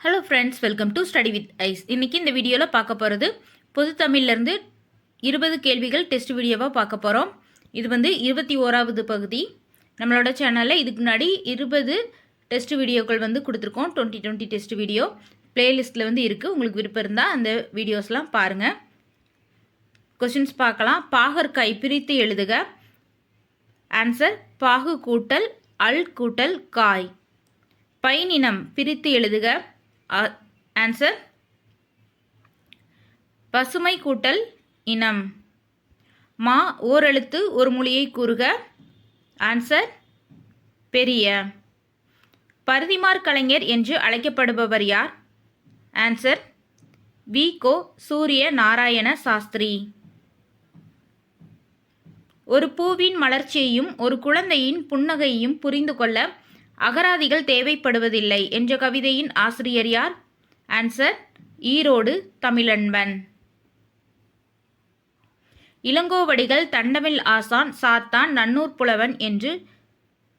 Hello friends welcome to study with ice இன்றைக்கி இந்த வீடியோவில் பார்க்க போகிறது பொது தமிழ்லேருந்து இருபது கேள்விகள் டெஸ்ட் வீடியோவாக பார்க்க போகிறோம் இது வந்து இருபத்தி ஓராவது பகுதி. நம்மளோட சேனலில் இதுக்கு முன்னாடி இருபது டெஸ்ட் வீடியோக்கள் வந்து கொடுத்துருக்கோம். டுவெண்ட்டி டுவெண்ட்டி டெஸ்ட் வீடியோ பிளேலிஸ்ட்டில் வந்து இருக்குது உங்களுக்கு விருப்பம் இருந்தால் அந்த வீடியோஸ்லாம் பாருங்கள் கொஷின்ஸ் பார்க்கலாம். பாகற்காய் பிரித்து எழுதுக. ஆன்சர் பாகு கூட்டல் அல் கூட்டல் காய். பயனினம் பிரித்து எழுதுக. ஆன்சர் பசுமை கூட்டல் இனம். மா ஓரெழுத்து ஒரு மொழியை கூறுக. ஆன்சர் பெரிய. பருதிமார் கலைஞர் என்று அழைக்கப்படுபவர் யார்? Answer V. கோ. சூரிய நாராயண சாஸ்திரி. ஒரு பூவின் மலர்ச்சியையும் ஒரு குழந்தையின் புன்னகையையும் புரிந்து கொள்ள அகராதிகள் தேவைப்படுவதில்லை என்ற கவிதையின் ஆசிரியர் யார்? ஆன்சர் ஈரோடு தமிழன்பன். இளங்கோவடிகள் தண்டமில் ஆசான் சாத்தான் நன்னூர் புலவன் என்று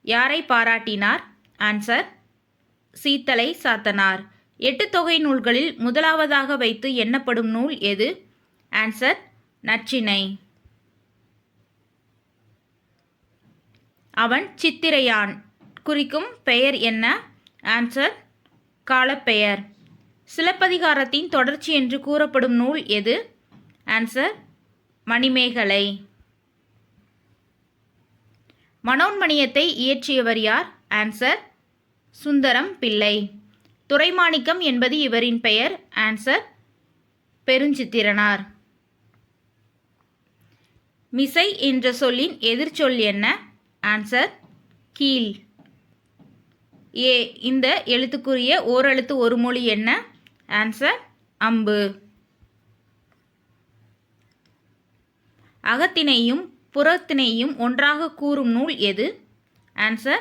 யாரை பாராட்டினார்? ஆன்சர் சீத்தலை சாத்தனார். எட்டு தொகை நூல்களில் முதலாவதாக வைத்து எண்ணப்படும் நூல் எது? ஆன்சர் நச்சினை. அவன் சித்திரையான். குறிக்கும் பெயர் என்ன? ஆன்சர் காலப்பெயர். சிலப்பதிகாரத்தின் தொடர்ச்சி என்று கூறப்படும் நூல் எது? ஆன்சர் மணிமேகலை. மனோன்மணியத்தை இயற்றியவர் யார்? ஆன்சர் சுந்தரம் பிள்ளை. துறைமாணிக்கம் என்பது இவரின் பெயர். ஆன்சர் பெருஞ்சித்திரனார். மிசை என்ற சொல்லின் எதிர்ச்சொல் என்ன? ஆன்சர் கீழ். ஏ இந்த எழுத்துக்குரிய ஓரெழுத்து ஒரு மொழி என்ன? ஆன்சர் அம்பு. அகத்தினையும் புறத்தினையும் ஒன்றாக கூறும் நூல் எது? ஆன்சர்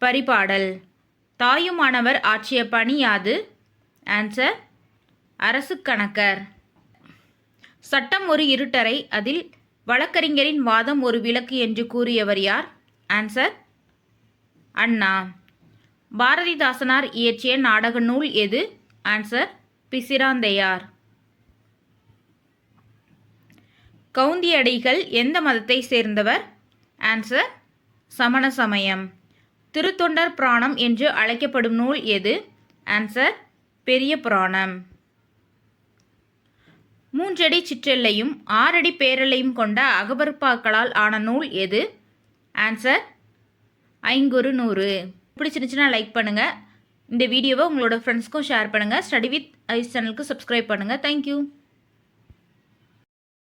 பரிபாடல். தாயுமானவர் ஆற்றிய பணி யாது? ஆன்சர் அரசு கணக்கர். சட்டம் ஒரு இருட்டறை அதில் வழக்கறிஞரின் வாதம் ஒரு விளக்கு என்று கூறியவர் யார்? ஆன்சர் அண்ணா பாரதிதாசனார் இயற்றிய நாடக நூல் எது? ஆன்சர் பிசிராந்தையார். கவுந்தியடிகள் எந்த மதத்தை சேர்ந்தவர்? ஆன்சர் சமண சமயம். திருத்தொண்டர் புராணம் என்று அழைக்கப்படும் நூல் எது? ஆன்சர் பெரிய புராணம். மூன்றடி சிற்றெல்லையும் ஆறடி பேரலையும் கொண்ட அகபர்பாக்களால் ஆன நூல் எது? ஆன்சர் ஐங்குறு நூறு. பிடிச்சிருந்துச்சுன்னா லைக் பண்ணுங்கள் இந்த வீடியோவை உங்களோட ஃப்ரெண்ட்ஸ்க்கும் ஷேர் பண்ணுங்கள் ஸ்டடி வித் ஐஸ் சேனலுக்கு சப்ஸ்கிரைப் பண்ணுங்கள் தேங்க்யூ